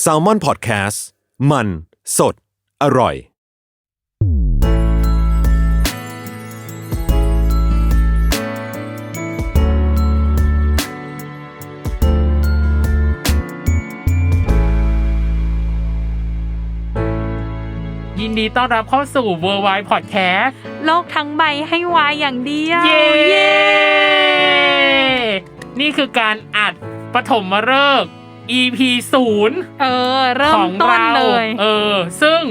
แซลมอนพอดแคสต์มัน สด อร่อย ยินดีต้อนรับเข้าสู่ Worldwide Podcast โลกทั้งใบให้วายอย่างเดียวเย้ นี่คือการอัดปฐมฤกษ์ EP ศูนย์เออ เริ่ขมองต้นเราเลยเออ ซึ่ง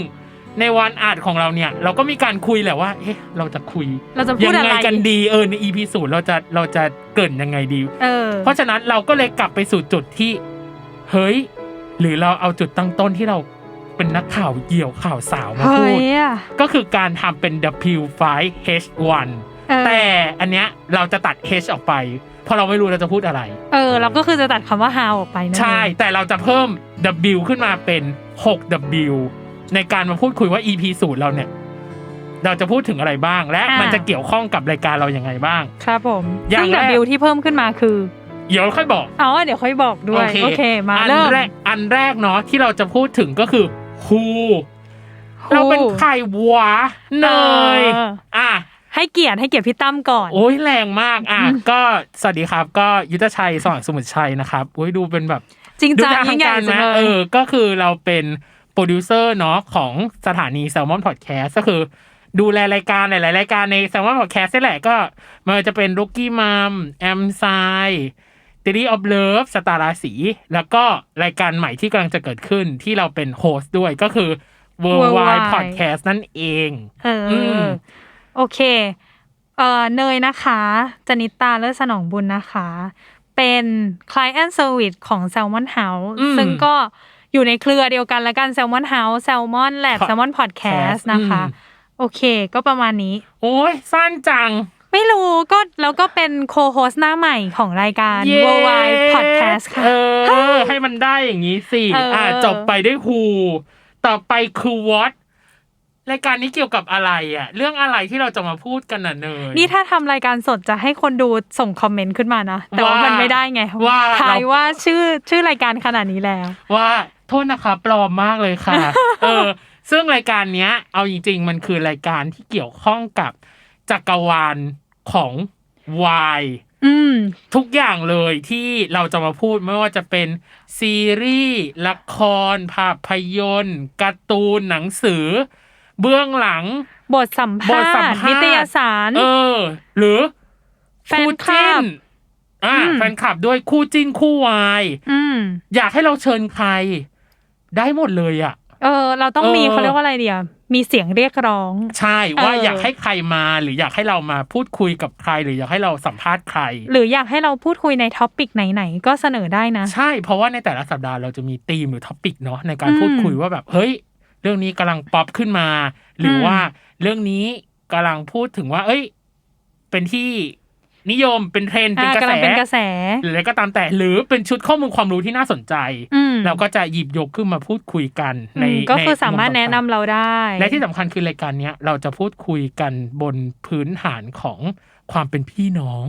ในวันอัดของเราเนี่ย เราก็มีการคุยแหละว่าเอ๊ะเราจะคุยเราจะพูยัดอะไร ไงกันดีเออใน EP ศูนย์เราจะเราจะเกรินยังไงดี เออ เพราะฉะนั้นเราก็เลยกลับไปสู่จุดที่ เฮ้ย หรือเราเอาจุดตั้งต้นที่เราเป็นนักข่าวเกี่ยวข่าวสาวมาเฮ้พูด ยอะก็คือการทำเป็น W5H1 เออแต่อันเนี้ยเราจะตัด H ออกไป เพราะเราไม่รู้เราจะพูดอะไร เออ เราก็คือจะตัดคำว่า how ออกไปนะใช่ แต่เราจะเพิ่ม W ขึ้นมาเป็น 6W ในการมาพูดคุยว่า EP ศูนย์เราเนี่ย เราจะพูดถึงอะไรบ้าง และมันจะเกี่ยวข้องกับรายการเราอย่างไงบ้าง ครับผมอย่างซึ่งแรก W ที่เพิ่มขึ้นมาคือ เดี๋ยวค่อยบอกอ๋อเดี๋ยวค่อยบอกด้วยโอเคมาอันเริ่มแรกอันแรกเนาะที่เราจะพูดถึงก็คือ Who Who เราเป็นใครวะเนยเอออะ ให้เกียรติให้เกียรติพี่ตั้มก่อน โอ้ยแรงมากอะก็สวัสดีครับ ก็ยุทธชัยสว่างสมุทรชัยนะครับโอ้ยดูเป็นแบบจริงดูจังทางยิ่งใหญ่การจังนะเลเอยอก็คือเราเป็นโปรดิวเซอร์เนาะของสถานี s ซ l m o n Podcast ก็คือดูแลรายการหลายๆรายการใน s ซ l m o n Podcast นี่แหละก็ไมันจะเป็น r o o k i e Mom แอมไซ t ิ r y of Love สตาราสี แล้วก็รายการใหม่ที่กำลังจะเกิดขึ้นที่เราเป็นโฮสต์ด้วยก็คือ Worldwide Worldwide Podcast นั่นเอง เอออม โอเค เอ่อ เนยนะคะ จนิตาเลิศสนองบุญนะคะ เป็น Client Service ของ Salmon House อืมซึ่งก็อยู่ในเครือเดียวกันละกัน Salmon House Salmon Lab Pod- Salmon Podcast นะคะอืมโอเค ก็ประมาณนี้ โอ้ยสั้นจัง ไม่รู้ก็แล้วก็เป็นโคโฮสหน้าใหม่ของรายการเย้ Worldwide Podcast ค่ะ เออ ให้มันได้อย่างนี้สิเอออ่อ่าจบไปด้วยฮูต่อไปคือ what รายการนี้เกี่ยวกับอะไรอะเรื่องอะไรที่เราจะมาพูดกันน่ะเนยนี่ถ้าทำรายการสดจะให้คนดูส่งคอมเมนต์ขึ้นมานะแต่ว่าว่ามัมันไม่ได้ไงว่าทายเราว่าชื่อชื่อรายการขนาดนี้แล้ว ว่าโทษนะคะปลอมมากเลยค่ะ เออ ซึ่งรายการเนี้ย เอาจริง ๆ มันคือรายการที่เกี่ยวข้องกับจักรวาลของวายอืมทุกอย่างเลยที่เราจะมาพูดไม่ว่าจะเป็นซีรีส์ละครภาพยนตร์การ์ตูนหนังสือ เบื้องหลัง บทสัมบภาทสัมษณ์ภาษณ์นิตยสาร เออ หรือแฟนคู่คลัจิ้บนอ่าอืมแฟนคลับด้วยคู่จิ้นคู่วายอืมอยากให้เราเชิญใคร ได้หมดเลยอะ เออ เราต้องมีเออเขาเรียกว่าอะไรเดียวมีเสียงเรียกร้อง ใช่ว่าเออออยากให้ใครมาหรืออยากให้เรามาพูดคุยกับใคร หรืออยากให้เราสัมภาษณ์ใคร หรืออยากให้เราพูดคุยในท็อปิกไหนๆก็เสนอได้นะ ใช่เพราะว่าในแต่ละสัปดาห์เราจะมีธีมหรือท็อปิกเนาะในการอืมพูดคุยว่าแบบเฮ้ย เรื่องนี้กำลังป๊อปขึ้นมา หรืออมว่าเรื่องนี้กำลังพูดถึงว่า เอ้ย เป็นที่นิยมเป็นเทรนด์เป็นอ่ากระกำแสลังเป็นกระแส หรืออะไรก็ตามแต่หรือเป็นชุดข้อมูลความรู้ที่น่าสนใจอืมเราก็จะหยิบยกขึ้นมาพูดคุยกัน ในอืมก็คือในสามารถมุแนะนำต่งๆเราได้ และที่สำคัญคือรายการเนี้ยเราจะพูดคุยกันบนพื้นฐานของความเป็นพี่น้อง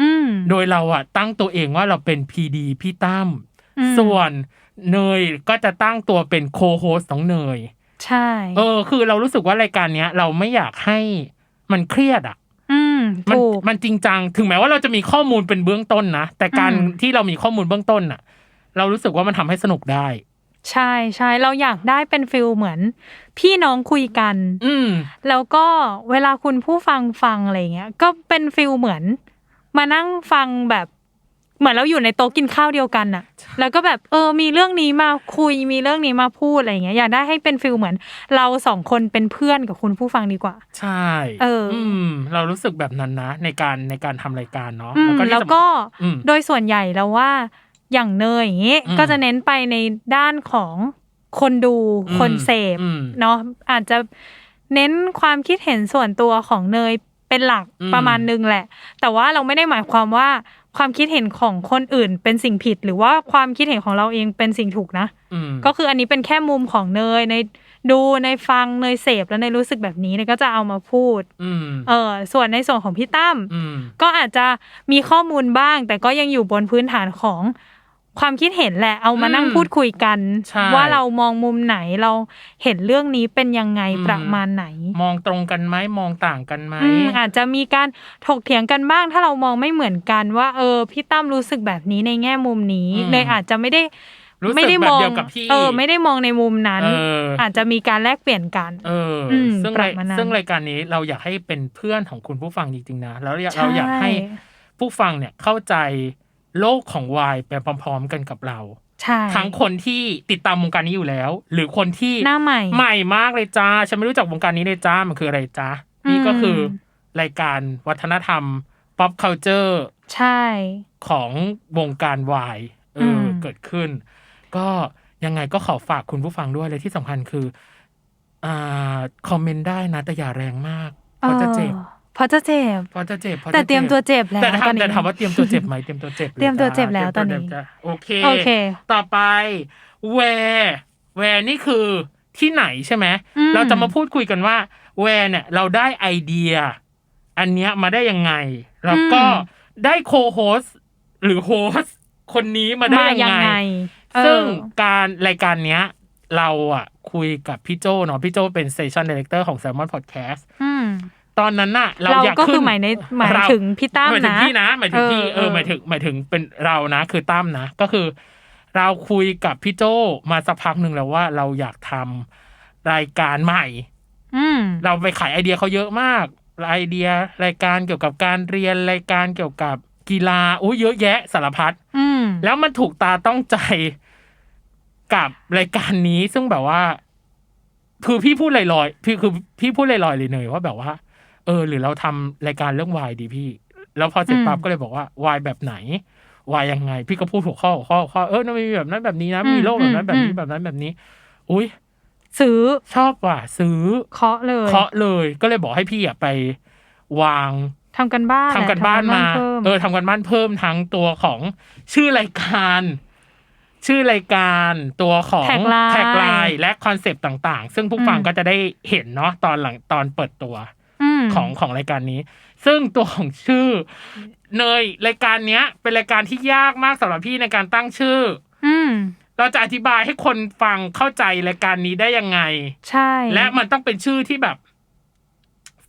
อืมโดยเราอะตั้งตัวเองว่าเราเป็นพีดีพี่ตั้มอืมส่วนเนยก็จะตั้งตัวเป็นโคโฮสของเนย ใช่ เออ คือเรารู้สึกว่ารายการเนี้ย เราไม่อยากให้มันเครียดอะอืมมันถูกมันจริงจัง ถึงแม้ว่าเราจะมีข้อมูลเป็นเบื้องต้นนะ แต่การอืมที่เรามีข้อมูลเบื้องต้นอะเรารู้สึกว่ามันทำให้สนุกได้ ใช่ใช่เราอยากได้เป็นฟิลเหมือน พี่น้องคุยกัน อืมแล้วก็เวลาคุณผู้ฟังฟังอะไรเงี้ย ก็เป็นฟิลเหมือน มานั่งฟังแบบ เหมือนเราอยู่ในโต๊ะกินข้าวเดียวกันน่ะ แล้วก็แบบเออ มีเรื่องนี้มาคุย มีเรื่องนี้มาพูดอะไรเงี้ย อยากได้ให้เป็นฟิลเหมือน เราสองคนเป็นเพื่อนกับคุณผู้ฟังดีกว่า ใช่ เออ อืม เรารู้สึกแบบนั้นนะ ในการในการทำรายการเนาะอืมที่แล้วสำก็อืมโดยส่วนใหญ่แล้วว่า อย่างเนยอย่างงี้อืมก็จะเน้นไปในด้านของคนดูอืมคนเสพอืมเนาะ อาจจะเน้นความคิดเห็นส่วนตัวของเนยเป็นหลักอืมประมาณนึงแหละ แต่ว่าเราไม่ได้หมายความว่า ความคิดเห็นของคนอื่นเป็นสิ่งผิด หรือว่าความคิดเห็นของเราเองเป็นสิ่งถูกนะอืมก็คืออันนี้เป็นแค่มุมของเนยในดูในฟังเนยเสพแล้วเนยรู้สึกแบบนี้เนยก็จะเอามาพูดอืมเออส่วนในส่วนของพี่ตั้มอืมก็อาจจะมีข้อมูลบ้าง แต่ก็ยังอยู่บนพื้นฐานของ ความคิดเห็นแหละเอามานั่งอืมพูดคุยกันใช่ว่าเรามองมุมไหนเราเห็นเรื่องนี้เป็นยังไงอืมประมาณไหน มองตรงกันไหมมองต่างกันไหมอืมอาจจะมีการถกเถียงกันบ้าง ถ้าเรามองไม่เหมือนกันว่า เออ พี่ตั้มรู้สึกแบบนี้ในแง่มุมนี้อืมเลยอาจจะไม่ได้รู้สึกไม่ได้แบบมองเดียวกับพี่เออ ไม่ได้มองในมุมนั้นเออออาจจะมีการแลกเปลี่ยนกัน เอออมซึ่งปรัราบยมานั้นซึ่งรายการนี้เราอยากให้เป็นเพื่อนของคุณผู้ฟังจริงๆนะแล้วอยากใช่เราอยากให้ผู้ฟังเนี่ยเข้าใจ โลกของวายไปพร้อม ๆ กันกับเราใช่ทั้งคนที่ติดตามวงการนี้อยู่แล้ว หรือคนที่หน้าใหม่ ใหม่มากเลยจ้า ฉันไม่รู้จักวงการนี้เลยจ้า มันคืออะไรจ้าอืมนี่ก็คือรายการวัฒนธรรม pop culture ใช่ ของวงการวายเอออมเกิดขึ้น ก็ยังไงก็ขอฝากคุณผู้ฟังด้วยเลยที่สำคัญคืออ่าคอมเมนต์ได้นะแต่อย่าแรงมากเพราะจะเจ็บออ เพราะจะเจ็บ เพราะจะเจ็บพราะแต่จะเตรียมตัวเจ็บแล้วแต่ตอนถามนี้แต่ถามว่าเตรียมตัวเจ็บไหมเตรียมตัวเจ็บลเตรียมตัวเจ็บแล้วจ้าตอนนี้เตรียมตัวเจ็บจ้าโอเค โอเคต่อไปแวร์แวร์นี่คือที่ไหนใช่ไหมอืม เราจะมาพูดคุยกันว่าแวร์เนี่ยเราได้ไอเดีย อันเนี้ยมาได้ยังไง แล้วก็ได้โคโฮสหรือโฮสคนนี้มาได้มายัยังงไง ไงเออ ซึ่งการรายการเนี้ย เราอะคุยกับพี่โจเนาะพี่โจเป็นเซสชันดีเลกเตอร์ของ Salmon Podcast อืม ตอนนั้นน่ะ เราเราอยากก็คือขึ้นหมายในหมายเรถึงพี่ตั้มหมายถึงนะพี่นะหมายถึงพี่เออเออเออหมายถึงหมายถึงเป็นเรานะ คือตั้มนะก็คือ เราคุยกับพี่โจมาสักพักหนึ่งแล้วว่าเราอยากทำรายการใหม่ อืมเราไปขายไอเดียเขาเยอะมากไอเดียรายการเกี่ยวกับการเรียนรายการเกี่ยวกับกีฬาอุ้ยเยอะแยะสารพัดอืมแล้วมันถูกตาต้องใจกับรายการนี้ซึ่งแบบว่า คือพี่พูดลอยๆพี่คือพี่พูดลอยๆเลยเนยว่าแบบว่า เออ หรือเราทำรายการเรื่องวายดีพี่ แล้วพอเสร็จอืมปั๊บก็เลยบอกว่าวายแบบไหนวายยังไง พี่ก็พูดหัวข้อหัวข้อหัวข้อเออมันมีแบบนั้นแบบนี้นะอืมมีโลกแบบนั้นอืมแบบนี้อืมแบบนั้นแบบนี้ อุ้ยซื้อชอบว่ะซื้อเคาะเลยเคาะเลยก็เลยบอกให้พี่อะไป วางทำกันบ้านทำกันบ้านมาแหละทำพิ่มเออทำกันบ้านเพิ่มทั้งตัวของชื่อรายการ ชื่อรายการตัวของแท็กไลน์แท็กไลน์และคอนเซปต์ต่าง ๆ ซึ่งผู้ฟังอืมก็จะได้เห็นเนาะตอนหลังตอนเปิดตัวม ของของรายการนี้ ซึ่งตัวของชื่อ เนยรายการเนี้ย เป็นรายการที่ยากมากสำหรับพี่ในการตั้งชื่อ อืมเราจะอธิบายให้คนฟังเข้าใจรายการนี้ได้ยังไง ใช่ และมันต้องเป็นชื่อที่แบบ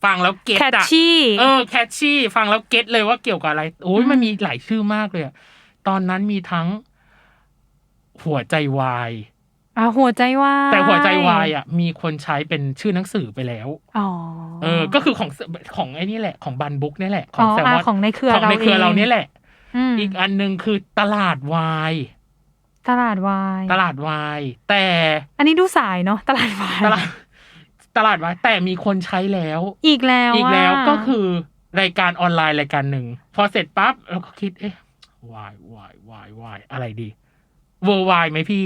ฟังแล้วเก็ตแคชอะชี่เออแคชชี่ ฟังแล้วเก็ตเลยว่าเกี่ยวกับอะไรโอ้ยอืมมันมีหลายชื่อมากเลยอะตอนนั้นมีทั้งหัวใจวาย อะหัวใจวายแต่หัวใจวายอะมีคนใช้เป็นชื่อหนังสือไปแล้วอ๋อเออ ก็คือของของไอ้นี่แหละของบันบุ๊กนี่แหละขออ๋งอแซลอะมอนของในเครือของในเครือเราเนี่ยแหละมอีกอันหนึ่งคือตลาดวายตลาดวายตลาดวายแต่ อันนี้ดูสายเนาะตลาดวายตลาดตลาดวายแต่มีคนใช้แล้ว อีกแล้วอีกแล้วะก็คือรายการออนไลน์รายการหนึ่งพอเสร็จปั๊บเราก็คิดเอ๊ะวายวายวายวายอะไรดีเวอร์วายไหมพี่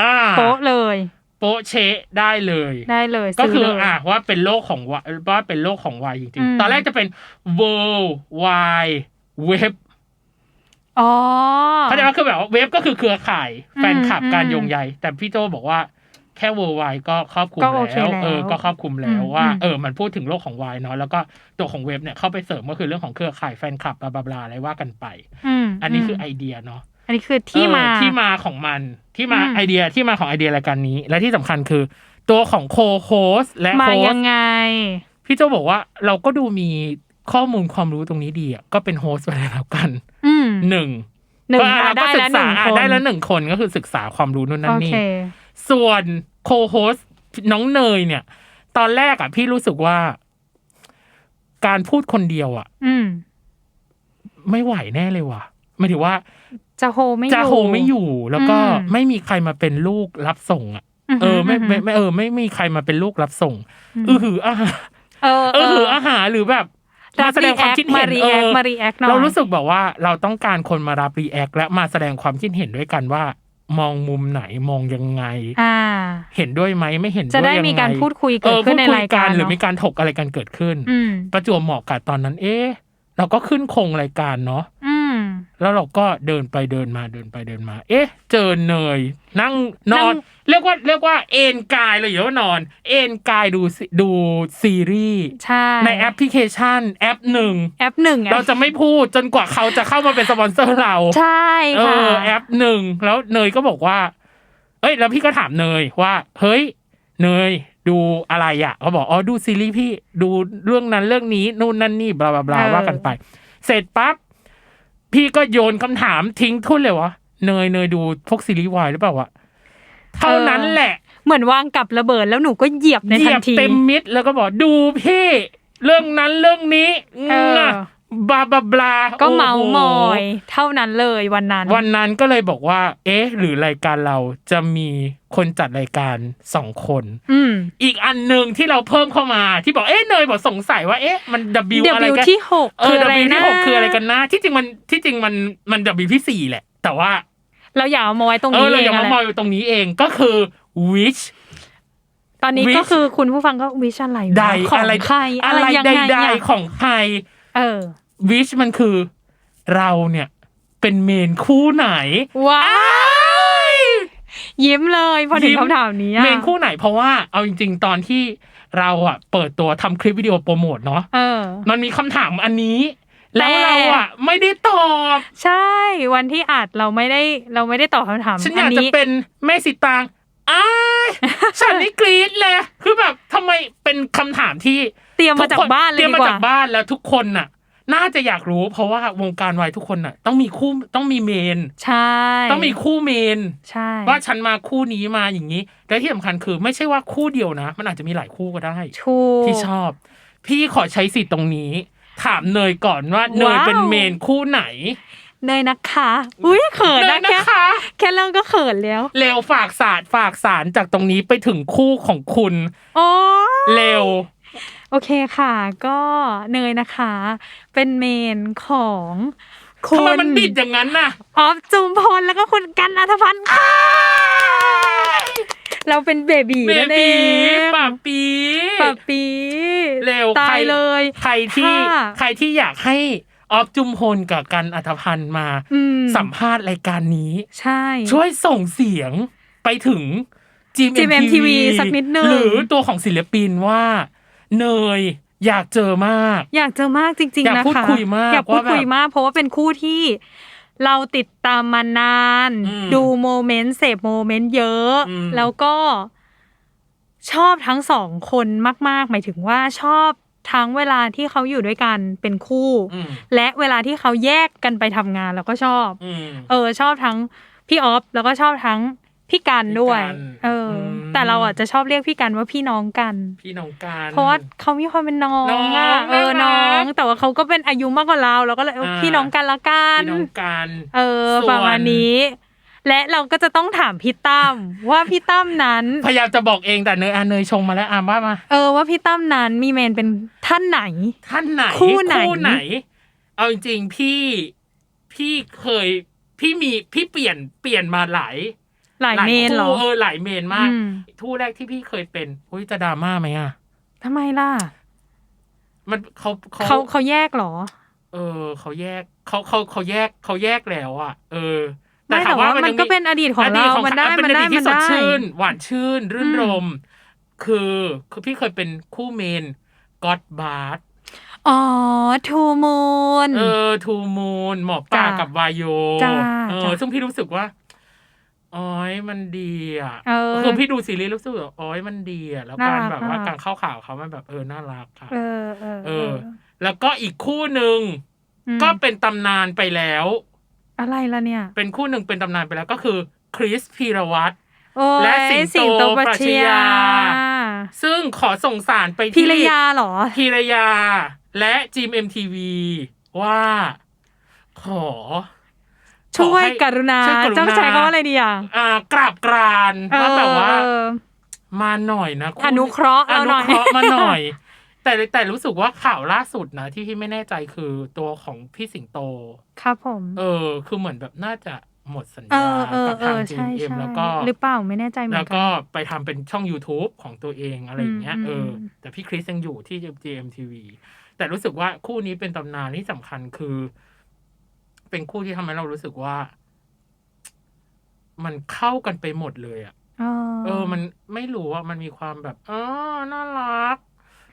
อ่าโป๊ะเลย โป๊ะเชะได้เลย ได้เลยก็ซื้คือเลยอะว่าเป็นโลกของวายว่าเป็นโลกของวายจริงอืมๆตอนแรกจะเป็น world wide web อ๋อเขาใจว่าคือแบบว่าเว็บก็คือเครือข่ายอืมแฟนคลับอืมการโยงใย แต่พี่โจบอกว่าแค่ world wide ก็ครอบคลุมก็โอเคแล้วแล้วเออก็ครอบคลุมแล้วอืมว่าอืมเออมันพูดถึงโลกของวายเนาะแล้วก็ตัวของเว็บเนี่ยเข้าไปเสริมก็คือเรื่องของเครือข่ายแฟนคลับบลาบลาบลาอะไรว่ากันไปมอันนี้คือไอเดียเนาะอั นนี้คือที่มาเออที่มาของมันที่มาอืมไอเดียที่มาของไอเดียรายการนี้ และที่สำคัญคือ ตัวของโคโฮสและมาโฮยัสงไง พี่โจบอกว่าเราก็ดูมีข้อมูลความรู้ตรงนี้ดีอะก็เป็นโฮสต์ไปเลยแล้วกันอืมหนึ่งหนึ่งก็อะเราก็ได้ศึแล้วกหษานึ่งอะคนได้แล้วหนึ่งคนก็คือศึกษาความรู้นู่นนั่โอนนี่เคส่วนโคโฮสน้องเนยเนี่ย ตอนแรกอะ พี่รู้สึกว่า การพูดคนเดียวอะอืมไม่ไหวแน่เลยว่ะหมายถึงว่า จะโฮไม่อยู่จะโฮไม่อยู่ แล้วก็อืมไม่มีใครมาเป็นลูกรับส่งอะเออไม่ไม่ไม่เออ ไม่มีใครมาเป็นลูกรับส่งมอือหืออาหารเออเออหืออาหารหรือแบบมาแสดงความคิดเห็นมารีเอแอคอมารีแอคหน่อยเรารู้สึกแบบว่าเราต้องการคนมารับรีแอคและมาแสดงความคิดเห็นด้วยกันว่า มองมุมไหนมองยังไงอ่า เห็นด้วยไหมไม่เห็นด้วยจะได้ยังงมีการพูดคุยเอเกิดอขึ้พูนดในคุยรายกัการนหรือเนาะมีการถกอะไรกันเกิดขึ้นอืมประจวบเหมาะกับตอนนั้น เอ๊ะเราก็ขึ้นโครงรายการเนาะอืม แล้วเราก็เดินไปเดินมาเดินไปเดินมา เอ๊ะ เจอเนย นั่งนอน เรียกว่าเรียกว่าเอนกายเลยอย่าว่านอน เอนกายดูซีดูซีรีส์ใช่ในแอปพลิเคชันแอปหนึ่งแอปหนึ่งเราจะไม่พูดจนกว่าเขาจะเข้ามาเป็นสปอนเซอร์เรา ใช่เอค่ะอแอปหนึ่งแล้วเนยก็บอกว่า เอ้ย แล้วพี่ก็ถามเนยว่า เฮ้ย เนยดูอะไรอะเขาบอกอ๋อดูซีรีส์พี่ดูเรื่องนั้นเรื่องนี้นู่นนั่นนี่บลาบลาบลาเออว่ากันไป เสร็จปั๊บ พี่ก็โยนคำถามทิ้งทุ่นเลยวะเนยเนยดูพวกซีรีส์วายหรือเปล่าวะเท่านั้นแหละ เหมือนวางกับระเบิดแล้วหนูก็เหยียบในเหทัยีนยบที เต็มมิดแล้วก็บอกดูพี่ เรื่องนั้นเรื่องนี้เออนะ บลาบลาบลาก็โอ้โหเมาส์มอย เท่านั้นเลยวันนั้น วันนั้นก็เลยบอกว่า เอ๊ะ หรือรายการเราจะมีคนจัดรายการสองคน อืมอีกอันหนึ่งที่เราเพิ่มเข้ามาที่บอกเอ๊ะเนยบอกสงสัยว่าเอ๊ะมัน W อะไร W กันที่หกเอคือออะไร W นะที่หกคืออะไรกันนะที่จริงมันที่จริงมันมัน W ที่สี่แหละ แต่ว่า เราอยากเอามาไว้ตรงเอนี้อเราเองอย่าอะมาแหมอละยอยู่ตรงนี้เองก็คือ which ตอนนี้ Wish ก็คือคุณผู้ฟังก็วิชอะไรวะใดของอะไรใครอะอะไรไรยังใไงดอะๆของใครเออ which มันคือ เราเนี่ย เป็นเมนคู่ไหน ว้ายยิ้มเลยพอถึงยิ้มคำถามนี้อะเมนคู่ไหนเพราะว่าเอาจริง ๆ ตอนที่เราอะ เปิดตัวทำคลิปวิดีโอโปรโมทเนาะเออมันมีคำถามอันนี้ แล้วแต่เราอะ ไม่ได้ตอบ ใช่ วันที่อัดเราไม่ได้เราไม่ได้ตอบคำถามฉันออัยากนจะนี้เป็นแม่สิตางอ้ายฉันนี่กรี๊ดเลยคือแบบทำไมเป็นคำถามที่เตรียมมาจากทุคบ้านเลยเตรียมดีมากว่าจากบ้านแล้วทุกคนน่ะ น่าจะอยากรู้เพราะว่าวงการวายทุกคนน่ะ ต้องมีคู่ต้องมีเมน ใช่ ต้องมีคู่เมน ใช่ ว่าฉันมาคู่นี้มาอย่างนี้และที่สำคัญคือไม่ใช่ว่าคู่เดียวนะ มันอาจจะมีหลายคู่ก็ได้ถูกที่ชอบ พี่ขอใช้สิทธิ์ตรงนี้ ถามเนยก่อนว่าเนยว้าวเป็นเมนคู่ไหนเนยนะคะ อุ้ยเขินเนนะยแค่นะคะแค่เริ่มก็เขินแล้ว เร็วฝากสารฝากสารจากตรงนี้ไปถึงคู่ของคุณ โอ้เร็ว โอเคค่ะ ก็เนยนะคะ เป็นเมนของคุณทำไมมันบิดอย่างนั้นน่ะ ออฟจุมพลแล้วก็คุณกันอัธพันธ์ค่ะ เราเป็นเบบีเบนั่นเอบีงป่าปี ปะปีเร็วตาใคร ยเลย ใครที่ค่ะ ใครที่อยากให้ออฟจุมพลกับกันอัธพันธ์มาอืมสัมภาษณ์รายการนี้ ใช่ ช่วยส่งเสียงไปถึง GMMTV สักนิดนึงหรือตัวของศิลปินว่า เนย อยากเจอมาก อยากเจอมากจริงอยากๆนะคะพูดคุยมากอยากพูดว่าแบบคุยมาก เพราะว่าเป็นคู่ที่เราติดตามมานานอืมดูโมเมนต์เสพโมเมนต์เยอะอืมแล้วก็ชอบทั้งสองคนมาก ๆ หมายถึงว่าชอบทั้งเวลาที่เขาอยู่ด้วยกันเป็นคู่อืมและเวลาที่เขาแยกกันไปทำงานเราก็ชอบอืมเออ ชอบทั้งพี่ออฟแล้วก็ชอบทั้ง พี่กันด้วย พี่กันเอออ ม แต่เราอะจะชอบเรียกพี่กันว่าพี่น้องกัน พี่น้องการ เพราะว่าเขามีความเป็นน้องน้องอะเออน่ารักน้อง แต่ว่าเขาก็เป็นอายุมากกว่าเราเราก็เลยเอออ่าพี่น้องกันละกัน พี่น้องการ เออส่วน ประมาณนี้ และเราก็จะต้องถามพี่ตั้ม ว่าพี่ตั้มนั้น พยายามจะบอกเองแต่เนยอะเนยชงมาแล้วอะว่ามา เออว่าพี่ตั้มนั้นมีเมนเป็นท่านไหน ท่านไหนคู่ไหน ไหน เอาจริงๆพี่พี่เคยพี่มีพี่เปลี่ยนเปลี่ยนมาหลาย หลายเมนเหรอคู่เออหลายเมนมากอืมทู่แรกที่พี่เคยเป็นอุ้ยจะดราม่าไหมอะทำไมล่ะ มันเขาเขาเขาเขาแยกเหรอ เออเขาแยกเขาเขาเขาแยกเขาแยกแล้วอะ เออไม่แต่ว่ามันยังก็เป็นอดีตของเราดีตมันได้เป็มันอได้ดีตที่มันสดได้ชื่น หวานชื่น รื่นอืมรม คือคือพี่เคยเป็นคู่เมนก็อดบาร์อ๋อ ทูมูนเออ ทูมูนหมอปลาจ้ะกับวายโยจ้ะเออจ้ะซึ่งพี่รู้สึกว่า อ๋อยมันดีอะเออ คือพี่ดูซีรีส์รู้สึกว่าอ๋อยมันดีอะแล้วการน่ารักแบบว่าน่ารัก การเข้าข่าวเขามันแบบเออน่ารักค่ะ เออเออเออ แล้วก็อีกคู่หนึ่งมก็เป็นตำนานไปแล้ว อะไรล่ะเนี่ยเป็นคู่หนึ่งเป็นตำนานไปแล้วก็คือคริสพีรวัตร โอ้ยและสิงโตปรัชปรัชญาญา ซึ่งขอส่งสารไปพิที่รยาเหรอ พีรยา และจีมเอ็มทีวีว่า ขอ ช่วยขอให้กรุณาช่วยกรุณาต้องใช้คำว่าอะไรดีอะอ่ากราบกรานว่าแบบว่าเออมาหน่อยนะณอนุเคราะห์อเราหน่นุอยเคราะห์มาหน่อย แต่แต่รู้สึกว่าข่าวล่าสุดนะที่พี่ไม่แน่ใจคือตัวของพี่สิงโต ครับผม เออ คือเหมือนแบบน่าจะหมดสัญเอญาอเออกับเอทางอจีใช่เอ็มใช่แล้วก็หรือเปล่าไม่แน่ใจเหมืแล้อวนกัก็นไปทำเป็นช่อง YouTube ของตัวเองอะไรอย่างเงี้ยอืมเอออมแต่พี่คริสยังอยู่ที่ GMTV แต่รู้สึกว่าคู่นี้เป็นตำนานที่สำคัญคือ เป็นคู่ที่ทำให้เรารู้สึกว่า มันเข้ากันไปหมดเลยอะอ๋อเออ มันไม่รู้ว่ามันมีความแบบเออน่ารัก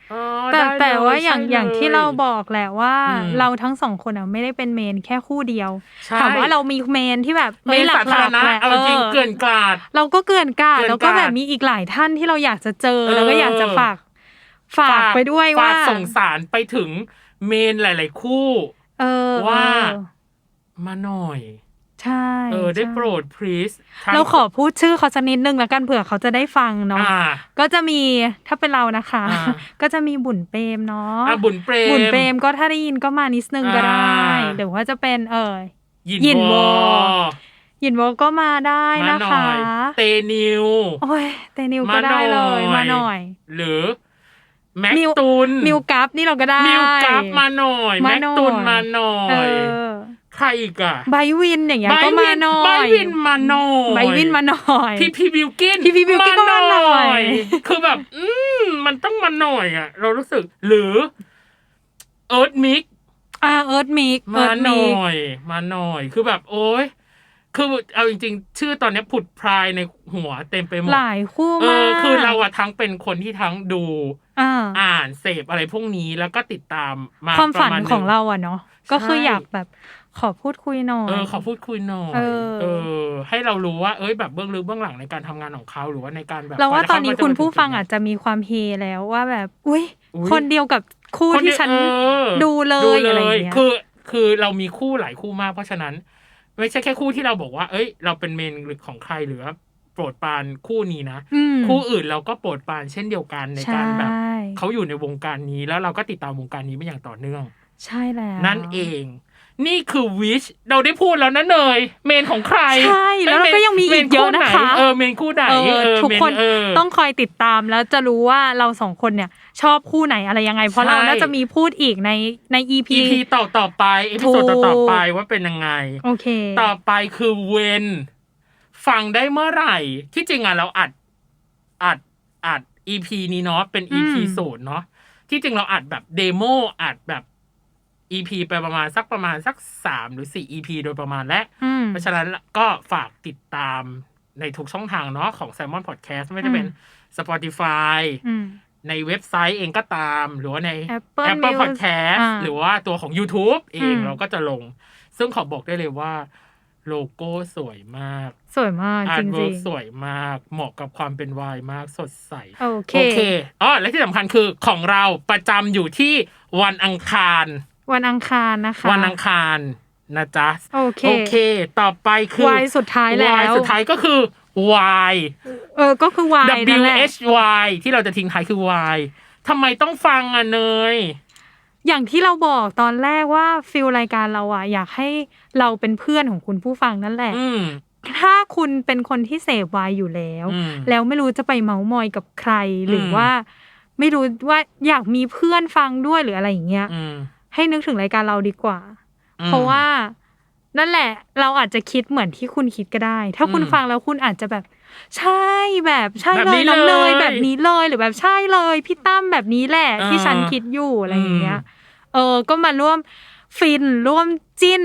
เออแต่ได้แต่เลยว่าอย่างใช่อย่างที่ลเราบอกแหละว่าอืมเราทั้งสองคนอะไม่ได้เป็นเมนแค่คู่เดียวใช่ถามว่าเรามีเมนที่แบบเมนหลัสาธารณะๆแหละเอาจริงเออเกินกลาด เราก็เกลื่อนกลาดเกลื่อนแล้วก็แบบกลาดมีอีกหลายท่านที่เราอยากจะเจอเออแล้วก็อยากจะฝาก ฝากไปด้วยว่าฝกส่งสารไปถึงเมนหลาย ๆ คู่เออว่าเออ มาหน่อย ใช่เออได้ใช่โปรดพรีสเราขอพูดชื่อเขาสักนิดนึงแล้วกันเผื่อเขาจะได้ฟังเนาะอ่าก็จะมีถ้าเป็นเรานะคะอ่าก็จะมีบุญเปรมเนาะอะบุญเปรมบุญเปรมก็ถ้าได้ยินก็มานิดนึงก็ได้อ่าหรือว่าจะเป็นเออยินยินววออยินโวก็มาได้มานะหน่คะอยเตนิว โอ้ย เตนิวก็ได้เลย มาหน่อย หรือ แม็กมิวตุนมิวกัฟนี่เราก็ได้ มิวกัฟมาหน่อยมาแม็กหน่อยตุนมาหน่อเอยอ ใครอีกอะไบวินอย่างเงี้ยไบก็วิมานหน่อยไบวินมาหน่อยไบวินมาหน่อย พี่พี่บิวกินพี่พี่บิวกิ้นก็มาหน่อย คือแบบ อืมมันต้องมาหน่อยอะเรารู้สึกหรือเอิร์ธมิกอ่าเอิร์ธมิกมาหน่อย มาหน่อย คือแบบ โอ้ยคือเอาจริง ๆ ชื่อตอนเนี้ยผุดพรายในหัวเต็มไปหมดหลายคู่เอมาอกคือเราอะทั้งเป็นคนที่ทั้งดูอ่าอ่านเสพอะไรพวกนี้แล้วก็ติดตามมาความฝันประณหของเราอะเนาะก็คือใช่อยากแบบ ขอพูดคุยหน่อย เออขอพูดคุยหน่อยเออ เออ ให้เรารู้ว่าเอ้ยแบบเบื้องลึกเบื้องหลังในการทำงานของเขาหรือว่าในการแบบเราว่าตอนนี้คุณผู้ฟังอะอาจจะมีความเฮแล้วว่าแบบ อุ้ยอุ๊ยคนเดียวกับคู่ที่ฉันดูเลยอะไรอย่างเงี้ยคือคือเรามีคู่หลายคู่มากเพราะฉะนั้น ไม่ใช่แค่คู่ที่เราบอกว่า เอ้ย เราเป็นเมนหรือของใครหรือว่าโปรดปรานคู่นี้นะอืมคู่อื่นเราก็โปรดปรานเช่นเดียวกันในการแบบใช่เขาอยู่ในวงการนี้แล้วเราก็ติดตามวงการนี้มาอย่างต่อเนื่อง ใช่แล้วนั่นเอง นี่คือวิชเราได้พูดแล้วนะเนย เมนของใคร ใช่ แล้วเราก็ยังมีอีกเยอะนะคะเออเมนคู่ไหนเอเอออทุกเมคนเออต้องคอยติดตามแล้วจะรู้ว่าเราสองคนเนี่ย ชอบคู่ไหนอะไรยังไง เพราะใช่เราน่าจะมีพูดอีกในใน EP EP ต่อต่อไปเอพิโซดถูต่อกต่อไปว่าเป็นยังไง โอเค ต่อไปคือเวนฟังได้เมื่อไหร่ ที่จริงอะเราอัดอัดอัด EP นี้เนาะเป็น EP อืมศูนย์เนาะที่จริงเราอัดแบบเดโมอัดแบบ EP ไปประมาณสักประมาณสักสามหรือสี่ EP โดยประมาณและอืมเพราะฉะนั้นก็ฝากติดตามในทุกช่องทางเนาะของ Salmon Podcast ไม่ได้เป็นอืม Spotify อืมในเว็บไซต์เองก็ตาม หรือว่าใน Apple Apple Music Podcast อ่าหรือว่าตัวของ YouTube เองอืมเราก็จะลง ซึ่งขอบอกได้เลยว่า โลโก้สวยมาก สวยมากอาจร์ตเวิริร์งสวยมาก เหมาะกับความเป็นวายมากสดใสๆโอเคโอเคอ๋อและที่สำคัญคือของเราประจำอยู่ที่วันอังคาร วันอังคารนะคะ วันอังคารนะจ๊ะโอเคโอเค ต่อไปคือวายสุดท้ายแล้ววายสุดท้ายก็คือ Y เออก็คือวายนั่น W แหละ H Y ที่เราจะทิ้งท้ายคือ Y ทำไมต้องฟังอะเนย อย่างที่เราบอกตอนแรกว่าฟิลรายการเราอะอยากให้เราเป็นเพื่อนของคุณผู้ฟังนั่นแหละอืมถ้าคุณเป็นคนที่เสพวายอยู่แล้วอืมแล้วไม่รู้จะไปเมาส์มอยกับใครหรืออมว่า ไม่รู้ว่าอยากมีเพื่อนฟังด้วยหรืออะไรอย่างเงี้ยอืม ให้นึกถึงรายการเราดีกว่าอืมเพราะว่านั่นแหละ เราอาจจะคิดเหมือนที่คุณคิดก็ได้ ถ้าคุณอืมฟังแล้วคุณอาจจะแบบ ใช่แบบใช่แบบเลนี้ยน้องเนยเลยแบบนี้เลยหรือแบบใช่เลยพี่ตั้มแบบนี้แหละอ่าที่ฉันคิดอยู่อะไรอย่างเงี้ยอืมเออ ก็มาร่วมฟินร่วมจิ้น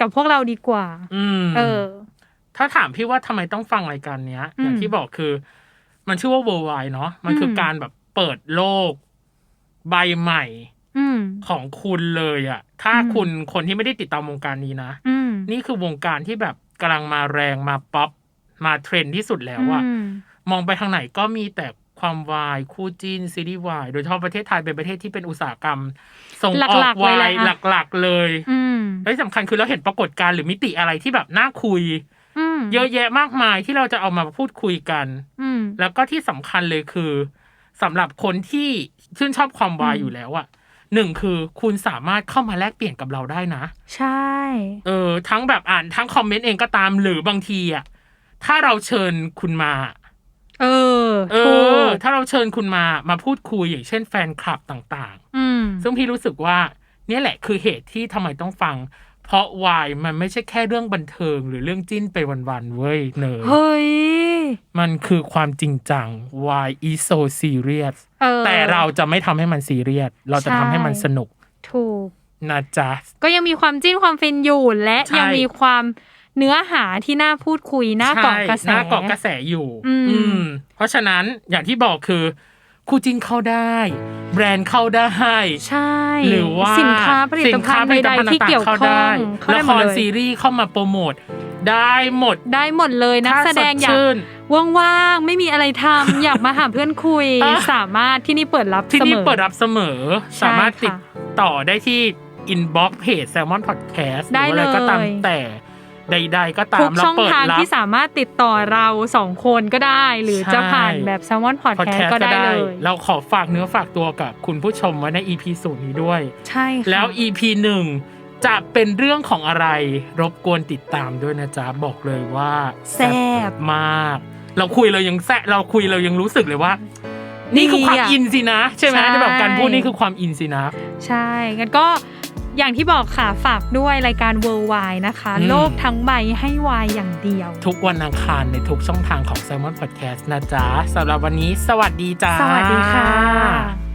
กับพวกเราดีกว่าอืมเออ ถ้าถามพี่ว่าทำไมต้องฟังรายการเนี้ยอืมอย่างที่บอกคือ มันชื่อว่า Worldwide เนาะมันคืออมการแบบเปิดโลก ใบใหม่อืม ของคุณเลยอะถ้าอืมคุณคนที่ไม่ได้ติดตามวงการนี้นะอืมนี่คือวงการที่แบบกำลังมาแรงมาป๊อปมาเทรนด์ที่สุดแล้วอะอืมมองไปทางไหนก็มีแต่ความวายคู่จิ้นซีรีส์วายโดยเฉพาะประเทศไทยเป็นประเทศที่เป็นอุตสาหกรรม ส่งออหลักกๆเลวายแหละยอะหลักๆเลยอืมและที่สำคัญคือเราเห็นปรากฏการณ์หรือมิติอะไรที่แบบน่าคุยอืมเยอะแยะมากมายที่เราจะเอามาพูดคุยกันอืมแล้วก็ที่สำคัญเลยคือสำหรับคนที่ชื่นชอบความวายอืมอยู่แล้วอะ หนึ่งคือคุณสามารถเข้ามาแลกเปลี่ยนกับเราได้นะ ใช่ เออ ทั้งแบบอ่านทั้งคอมเมนต์เองก็ตามหรือบางทีอะถ้าเราเชิญคุณมา เออ เอถูอกถ้าเราเชิญคุณมามาพูดคุยอย่างเช่นแฟนคลับต่างอืมๆซึ่งพี่รู้สึกว่าเนี่ยแหละคือเหตุที่ทำไมต้องฟัง เพราะวายมันไม่ใช่แค่เรื่องบันเทิง หรือเรื่องจิ้นไปวันๆเว้ยเนยเฮ้ย มันคือความจริงจัง why is so serious เออ แต่เราจะไม่ทำให้มันซีเรียสเราจะทำให้มันสนุกถูก นะจ๊ะ ก็ยังมีความจิ้นความฟินอยู่และใช่ ยังมีความเนื้อหาที่น่าพูดคุยน่าเกาะกระแส ใช่หน้าเกาะกระแสอยู่ อืม อืม เพราะฉะนั้นอย่างที่บอกคือ คู่จิ้นเข้าได้ แบรนด์เข้าได้ ใช่ หรือว่าสินค้าผลิตสินภัค้าณฑ์ผลิตใดภัณฑ์ๆที่ต่างๆเกี่ยวเข้าข้อได้งเข้าละได้คหมดรเลยซีรีส์เข้ามาโปรโมทได้หมดได้หมดเลยนักถ้าแสดงสดอยากชื่นว่างๆไม่มีอะไรทำอยากมาหาเพื่อนคุยอะสามารถที่นี่เปิดรับที่เสนี่มอเปิดรับเสมอใช่สามารถติดค่ะต่อได้ที่อินบ็อกเพจ Salmon Podcast หได้รืออะไรก็ตามเลยแต่ ใด ๆ ก็ตาทุมกเราช่องเปิดทางรับที่สามารถติดต่อเราสองคนก็ได้ หรือใช่จะผ่านแบบ s ซ l m o n Podcast Podcast ก็ได้เลยเราขอฝากเนื้อฝากตัวกับคุณผู้ชมไว้ใน EP ศูนย์นี้ด้วย ใช่ค่ะแล้ว EP หนึ่งจะเป็นเรื่องของอะไร รบกวนติดตามด้วยนะจ๊ะ บอกเลยว่าแซ่บมาก เราคุยเรายังแซะเราคุยเรายังรู้สึกเลยว่า นี่คือความดีอะอินสินะ ใช่ไหมใช่ที่แบบการพูดนี่คือความอินสินะ ใช่งั้นก็ อย่างที่บอกค่ะฝากด้วยรายการ World Wide นะคะอืมโลกทั้งใบให้วายอย่างเดียว ทุกวันอังคารในทุกช่องทางของ Salmon Podcast นะจ๊ะสำหรับวันนี้ สวัสดีจ้า สวัสดีค่ะ